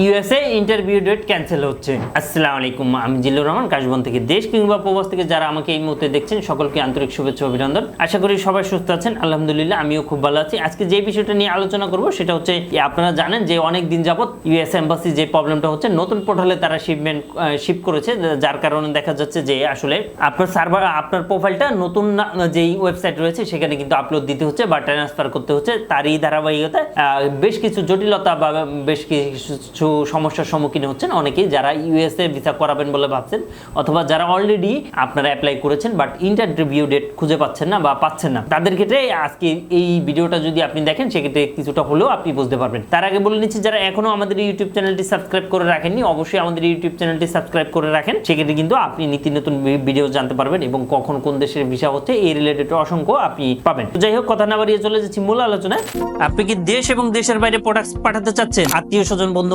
USA interview date cancel হচ্ছে। আসসালামু আলাইকুম, আমি জিল্লুর রহমান, কাশবন থেকে দেশ কিংবা প্রবাস থেকে যারা আমাকে এই মুহূর্তে দেখছেন, সকলকে আন্তরিক শুভেচ্ছা অভিনন্দন। আশা করি সবাই সুস্থ আছেন, আলহামদুলিল্লাহ, আমিও খুব ভালো আছি। আজকে যে বিষয়টা নিয়ে আলোচনা করব, সেটা হচ্ছে আপনারা জানেন যে অনেক দিন যাবত ইউএস এম্বাসি যে প্রবলেমটা হচ্ছে, নতুন পোর্টালে তারা শিপমেন্ট শিপ করেছে যার কারণে দেখা যাচ্ছে যে আসলে আপনার সার্ভার আপনার প্রোফাইলটা নতুন যেই ওয়েবসাইট রয়েছে, সেখানে কিন্তু আপলোড দিতে হচ্ছে বা ট্রান্সফার করতে হচ্ছে। তারই ধারাবাহিকতায় বেশ কিছু জটিলতা বা বেশ কিছু সমস্যার সম্মুখীন হচ্ছেন। অনেকেই যারা ইউএসএ ভিসা করাবেন বলে ভাবছেন, অথবা যারা অলরেডি আপনারা অ্যাপ্লাই করেছেন বাট ইন্টারভিউ ডেট খুঁজে পাচ্ছেন না বা পাচ্ছেন না। তাদের ক্ষেত্রে আজকে এই ভিডিওটা যদি আপনি দেখেন, সেক্ষেত্রে কিছুটা হলেও আপনি বুঝতে পারবেন। তার আগে বলে নিচ্ছি, যারা এখনও আমাদের ইউটিউব চ্যানেলটি সাবস্ক্রাইব করে রাখেননি, অবশ্যই আমাদের ইউটিউব চ্যানেলটি সাবস্ক্রাইব করে রাখেন। সেক্ষেত্রে কিন্তু আপনি নিত্য নতুন ভিডিও জানতে পারবেন এবং কখন কোন দেশের ভিসা হচ্ছে, এই রিলেটেড অসংখ্য আপনি পাবেন। যাই হোক, কথা না বাড়িয়ে চলে যাচ্ছি মূল আলোচনায়। আপনি কি দেশ এবং দেশের বাইরে প্রোডাক্ট পাঠাতে চাচ্ছেন? আত্মীয় স্বজন বন্ধু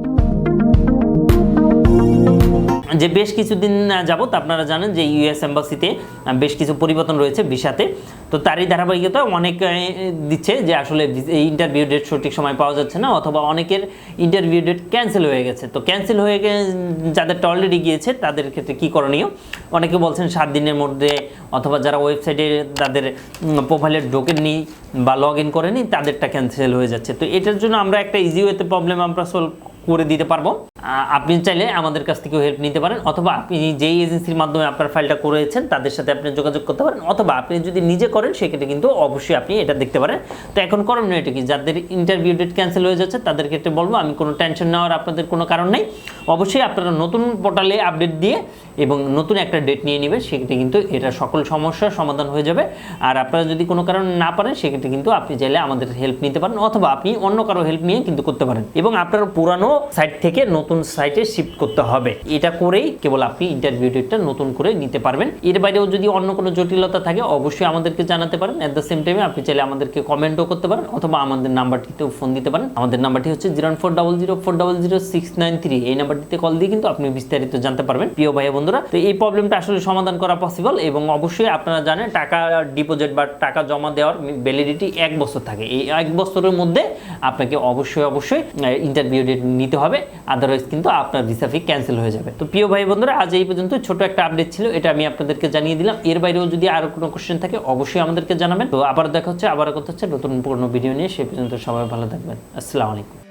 যে বেশ কিছুদিন যাবত আপনারা জানেন যে ইউএস এম্বাসিতে বেশ কিছু পরিবর্তন রয়েছে ভিসাতে। তো তারই ধারাবাহিকতা অনেক দিচ্ছে যে আসলে ইন্টারভিউ ডেট সঠিক সময় পাওয়া যাচ্ছে না, অথবা অনেকের ইন্টারভিউ ডেট ক্যান্সেল হয়ে গেছে। তো ক্যান্সেল হয়ে যাদেরটা অলরেডি গিয়েছে, তাদের ক্ষেত্রে কী করণীয়? অনেকে বলছেন সাত দিনের মধ্যে, অথবা যারা ওয়েবসাইটে তাদের প্রোফাইলের ঢোকেননি বা লগ ইন করেনি, তাদেরটা ক্যান্সেল হয়ে যাচ্ছে। তো এটার জন্য আমরা একটা ইজি ওয়েতে প্রবলেম আমরা সলভ করে দিতে পারব। আপনি চাইলে আমাদের কাছ থেকেও হেল্প নিতে পারেন, অথবা আপনি যেই এজেন্সির মাধ্যমে আপনার ফাইলটা করেছেন, তাদের সাথে আপনি যোগাযোগ করতে পারেন, অথবা আপনি যদি নিজে করেন, সেক্ষেত্রে কিন্তু অবশ্যই আপনি এটা দেখতে পারেন। তো এখন করণীয় এটা কি? যাদের ইন্টারভিউ ডেট ক্যান্সেল হয়ে যাচ্ছে, তাদের ক্ষেত্রে বলব, আমি কোনো টেনশন নেওয়ার আপনাদের কোনো কারণ নেই। অবশ্যই আপনারা নতুন পোর্টালে আপডেট দিয়ে এবং নতুন একটা ডেট নিয়ে নেবেন, সেক্ষেত্রে কিন্তু এটা সকল সমস্যার সমাধান হয়ে যাবে। আর আপনারা যদি কোনো কারণ না পারেন, সেক্ষেত্রে কিন্তু আপনি চাইলে আমাদের হেল্প নিতে পারেন, অথবা আপনি অন্য কারও হেল্প নিয়ে কিন্তু করতে পারেন। এবং আপনার পুরানো সাইট থেকে নতুন সাইটে শিফট করতে হবে। এটা করেই কেবল আপনি ইন্টারভিউ ডেটটা নতুন করে নিতে পারবেন। এর বাইরেও যদি অন্য কোনো জটিলতা থাকে, অবশ্যই আমাদেরকে জানাতে পারেন। অ্যাট দ্য সেম টাইমে আপনি চাইলে আমাদেরকে কমেন্টও করতে পারেন, অথবা আমাদের নাম্বারটিতেও ফোন দিতে পারেন। আমাদের নাম্বারটি হচ্ছে zero four double zero four double zero six nine three এই নাম্বারটিতে কল দিয়ে কিন্তু আপনি বিস্তারিত জানতে পারবেন। প্রিয় ভাই বন্ধুরা, তো এই প্রবলেমটা আসলে সমাধান করা পসিবল এবং অবশ্যই আপনারা জানেন, টাকা ডিপোজিট বা টাকা জমা দেওয়ার ভ্যালিডিটি এক বছর থাকে। এই এক বছরের মধ্যে আপনাকে অবশ্যই অবশ্যই ইন্টারভিউ ডেট নিতে হবে। আদারওয়াইজ কিন্তু আপনার ভিসা ফি ক্যান্সেল হয়ে যাবে। তো প্রিয় ভাই বন্ধুরা, আজ এই পর্যন্ত ছোট একটা আপডেট ছিল, এটা আমি আপনাদেরকে জানিয়ে দিলাম। এর বাইরেও যদি আরও কোনো কোশ্চেন থাকে, অবশ্যই আমাদেরকে জানাবেন। তো আবার দেখা হচ্ছে আবার কথা হচ্ছে নতুন পুরনো ভিডিও নিয়ে, সে পর্যন্ত সবাই ভালো থাকবেন। আসসালামু আলাইকুম।